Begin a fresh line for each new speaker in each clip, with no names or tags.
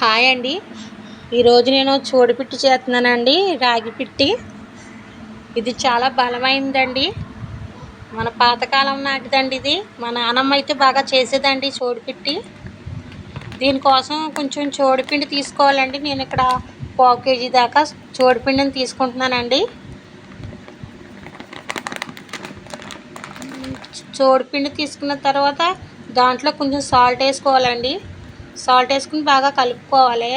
Hi అండి. ఈరోజు నేను చూడపిట్టి చేస్తున్నానండి రాగి పిట్టి. ఇది చాలా బలమైందండి. మన పాతకాలం నాటిదండి ఇది. మా నానమ్మ అయితే బాగా చేసేదండి చోడుపిట్టి దీనికోసం కొంచెం చోడిపిండి తీసుకోవాలండి. నేను ఇక్కడ పావు కేజీ దాకా చోడిపిండిని తీసుకుంటున్నానండి. చోడిపిండి తీసుకున్న తర్వాత దాంట్లో కొంచెం సాల్ట్ వేసుకోవాలండి. సాల్ట్ వేసుకుని బాగా కలుపుకోవాలి.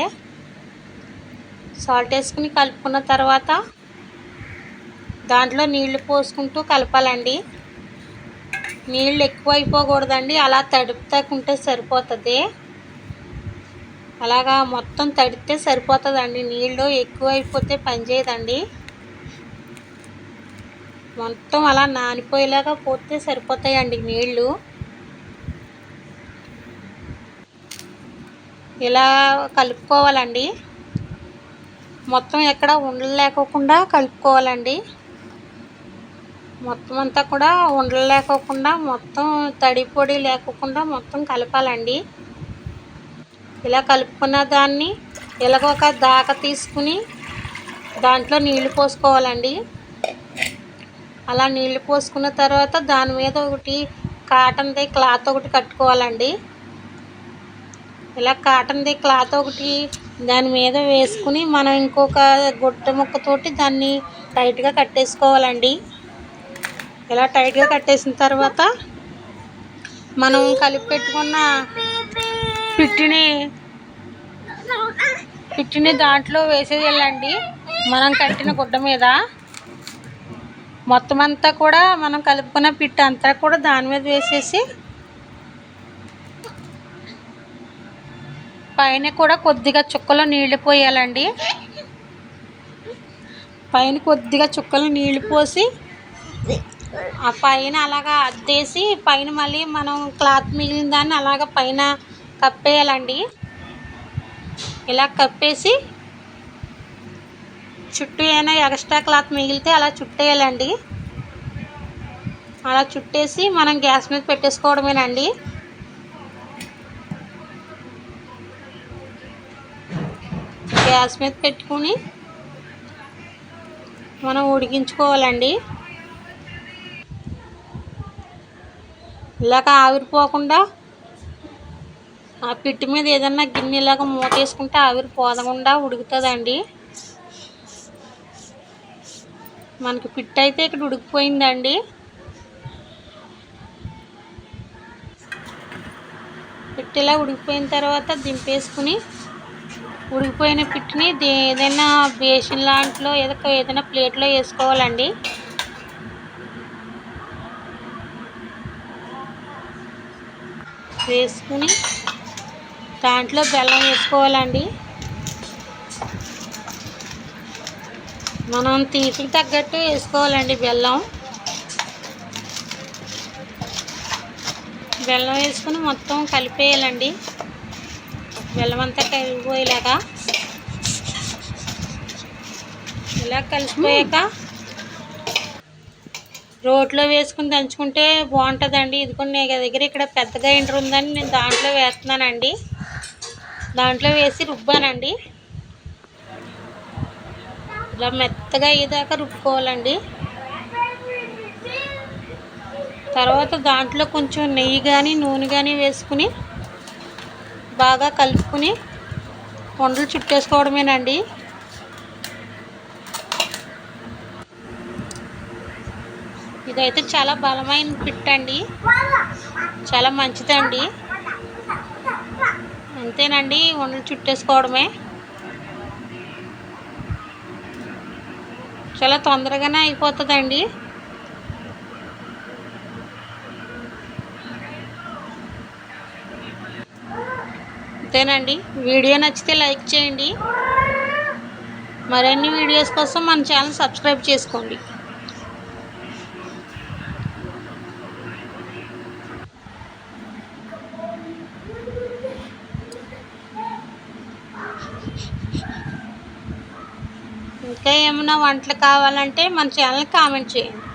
సాల్ట్ వేసుకుని కలుపుకున్న తర్వాత దాంట్లో నీళ్ళు పోసుకుంటూ కలపాలండి. నీళ్ళు ఎక్కువ అయిపోకూడదండి అలా తడుపుతాకుంటే సరిపోతుంది. అలాగా మొత్తం తడితే సరిపోతుందండి నీళ్ళు ఎక్కువ అయిపోతే పనిచేయదండి మొత్తం అలా నానిపోయేలాగా పోతే సరిపోతాయండి నీళ్ళు ఇలా కలుపుకోవాలండి. మొత్తం ఎక్కడ ఉండలు లేకోకుండా కలుపుకోవాలండి. మొత్తం అంతా కూడా ఉండలు లేకోకుండా మొత్తం తడి పొడి లేకోకుండా మొత్తం కలపాలండి. ఇలా కలుపుకున్న దాన్ని ఇలాగ ఒక దాక తీసుకుని దాంట్లో నీళ్ళు పోసుకోవాలండి. అలా నీళ్ళు పోసుకున్న తర్వాత దాని మీద ఒకటి కాటన్ది క్లాత్ ఒకటి కట్టుకోవాలండి. ఇలా కాటన్ది క్లాత్ ఒకటి దాని మీద వేసుకుని మనం ఇంకొక గుట్ట ముక్కతోటి దాన్ని టైట్గా కట్టేసుకోవాలండి. ఇలా టైట్గా కట్టేసిన తర్వాత మనం కలిపి పెట్టుకున్న పిట్టిని పిట్టిని దాంట్లో వేసేయాలండి. మనం కట్టిన గుడ్డ మీద. మొత్తం అంతా కూడా మనం కలుపుకున్న పిట్టు అంతా కూడా దాని మీద వేసేసి పైన కూడా కొద్దిగా చుక్కలో నీళ్ళు పోయాలండి. పైన కొద్దిగా చుక్కలు నీళ్ళు పోసి ఆ పైన అలాగా అద్దేసి పైన మళ్ళీ మనం క్లాత్ మిగిలిన దాన్ని అలాగ పైన కప్పేయాలండి. ఇలా కప్పేసి చుట్టూ ఏమైనా ఎక్స్ట్రా క్లాత్ మిగిలితే అలా చుట్టేయాలండి. అలా చుట్టేసి మనం గ్యాస్ మీద పెట్టేసుకోవడమేనండి. గ్యాస్ మీద పెట్టుకుని మనం ఉడికించుకోవాలండి. ఇలాగ ఆవిరిపోకుండా ఆ పిట్టి మీద ఏదన్నా గిన్నెలాగా మూతేసుకుంటే ఆవిరి పోదకుండా ఉడుకుతుందండి. మనకి పిట్ అయితే ఇక్కడ ఉడికిపోయిందండి. పిట్టిలా ఉడికిపోయిన తర్వాత దింపేసుకుని ఉడికిపోయిన పిట్టిని ఏదైనా బేసిన్ లాంటిలో ఏదో ఏదైనా ప్లేట్లో వేసుకోవాలండి. వేసుకుని దాంట్లో బెల్లం వేసుకోవాలండి. మనం తీపికి తగ్గట్టు వేసుకోవాలండి బెల్లం. బెల్లం వేసుకుని మొత్తం కలిపేయాలండి. బెల్లం అంతా కలిగిపోయేలాగా ఇలా కలిసిపోయాక రోట్లో వేసుకుని దంచుకుంటే బాగుంటుందండి. ఇదిగోండి కొన్ని దగ్గర ఇక్కడ పెద్ద గ్రైండర్ ఉందని నేను దాంట్లో వేస్తున్నానండి. దాంట్లో వేసి రుబ్బానండి. ఇలా మెత్తగా అయ్యేదాకా రుబ్బుకోవాలండి. తర్వాత దాంట్లో కొంచెం నెయ్యి కానీ నూనె కానీ వేసుకుని బాగా కలుపుకుని వండలు చుట్టేసుకోవడమేనండి. ఇదైతే చాలా బలమైన పిట్ అండి. చాలా మంచిదండి. అంతేనండి వండలు చుట్టేసుకోవడమే. చాలా తొందరగానే అయిపోతుందండి. అంతేనండి. వీడియో నచ్చితే లైక్ చేయండి. మరిన్ని వీడియోస్ కోసం మన ఛానల్ సబ్స్క్రైబ్ చేసుకోండి. ఇంకా ఏమైనా వంటలు కావాలంటే మన ఛానల్ కామెంట్ చేయండి.